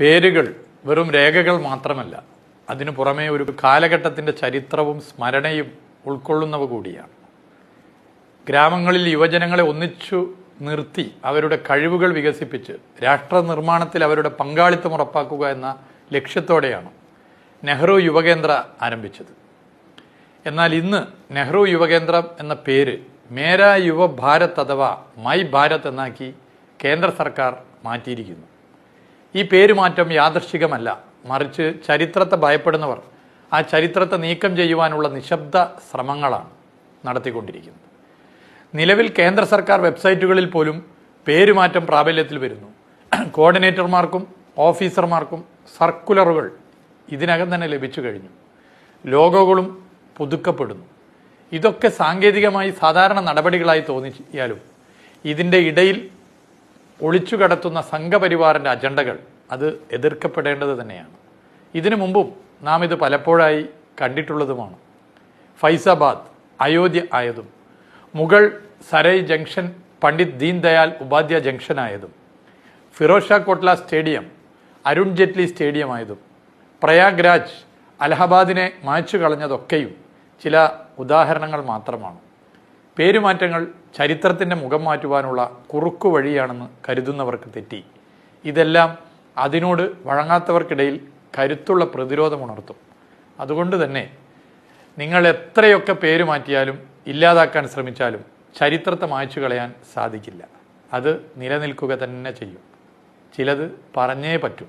പേരുകൾ വെറും രേഖകൾ മാത്രമല്ല അതിനു പുറമേ ഒരു കാലഘട്ടത്തിന്റെ ചരിത്രവും സ്മരണയും ഉൾക്കൊള്ളുന്നവ കൂടിയാണ്. ഗ്രാമങ്ങളിൽ യുവജനങ്ങളെ ഒന്നിച്ചു നിർത്തി അവരുടെ കഴിവുകൾ വികസിപ്പിച്ച് രാഷ്ട്ര നിർമ്മാണത്തിൽ അവരുടെ പങ്കാളിത്തം ഉറപ്പാക്കുക എന്ന ലക്ഷ്യത്തോടെയാണ് നെഹ്റു യുവകേന്ദ്ര ആരംഭിച്ചത്. എന്നാൽ ഇന്ന് നെഹ്റു യുവകേന്ദ്രം എന്ന പേര് മേരാ യുവ ഭാരത് അഥവാ മൈ ഭാരത് എന്നാക്കി കേന്ദ്ര സർക്കാർ മാറ്റിയിരിക്കുന്നു. ഈ പേരുമാറ്റം യാദർശികമല്ല മറിച്ച് ചരിത്രത്തെ ഭയപ്പെടുന്നവർ ആ ചരിത്രത്തെ നീക്കം ചെയ്യുവാനുള്ള നിശബ്ദ ശ്രമങ്ങളാണ് നടത്തിക്കൊണ്ടിരിക്കുന്നത്. നിലവിൽ കേന്ദ്ര സർക്കാർ വെബ്സൈറ്റുകളിൽ പോലും പേരുമാറ്റം പ്രാബല്യത്തിൽ വരുന്നു. കോർഡിനേറ്റർമാർക്കും ഓഫീസർമാർക്കും സർക്കുലറുകൾ ഇതിനകം തന്നെ ലഭിച്ചു കഴിഞ്ഞു. ലോഗോകളും പുതുക്കപ്പെടുന്നു. ഇതൊക്കെ സാങ്കേതികമായി സാധാരണ നടപടികളായി തോന്നിയാലും ഇതിന്റെ ഇടയിൽ ഒളിച്ചു കടത്തുന്ന സംഘപരിവാറിന്റെ അജണ്ടകൾ അത് എതിർക്കപ്പെടേണ്ടത് തന്നെയാണ്. ഇതിനു മുമ്പും നാം ഇത് പലപ്പോഴായി കണ്ടിട്ടുള്ളതുമാണ്. ഫൈസാബാദ് അയോധ്യ ആയതും മുഗൾ സരൈ ജംഗ്ഷൻ പണ്ഡിറ്റ് ദീൻദയാൽ ഉപാധ്യ ജംഗ്ഷൻ ആയതും ഫിറോസ് ഷാ കോട്ട്ല സ്റ്റേഡിയം അരുൺ ജെറ്റ്ലി സ്റ്റേഡിയം ആയതും പ്രയാഗ്രാജ് അലഹബാദിനെ മായ്ച്ചു കളഞ്ഞതൊക്കെയും ചില ഉദാഹരണങ്ങൾ മാത്രമാണ്. പേരുമാറ്റങ്ങൾ ചരിത്രത്തിന്റെ മുഖം മാറ്റുവാനുള്ള കുറുക്കു വഴിയാണെന്ന് കരുതുന്നവർക്ക് തെറ്റി. ഇതെല്ലാം അതിനോട് വഴങ്ങാത്തവർക്കിടയിൽ കരുത്തുള്ള പ്രതിരോധമുണർത്തും അതുകൊണ്ട് തന്നെ നിങ്ങൾ എത്രയൊക്കെ പേര് മാറ്റിയാലും ഇല്ലാതാക്കാൻ ശ്രമിച്ചാലും ചരിത്രത്തെ മായ്ച്ചു കളയാൻ സാധിക്കില്ല. അത് നിലനിൽക്കുക തന്നെ ചെയ്യും. ചിലത് പറഞ്ഞേ പറ്റൂ.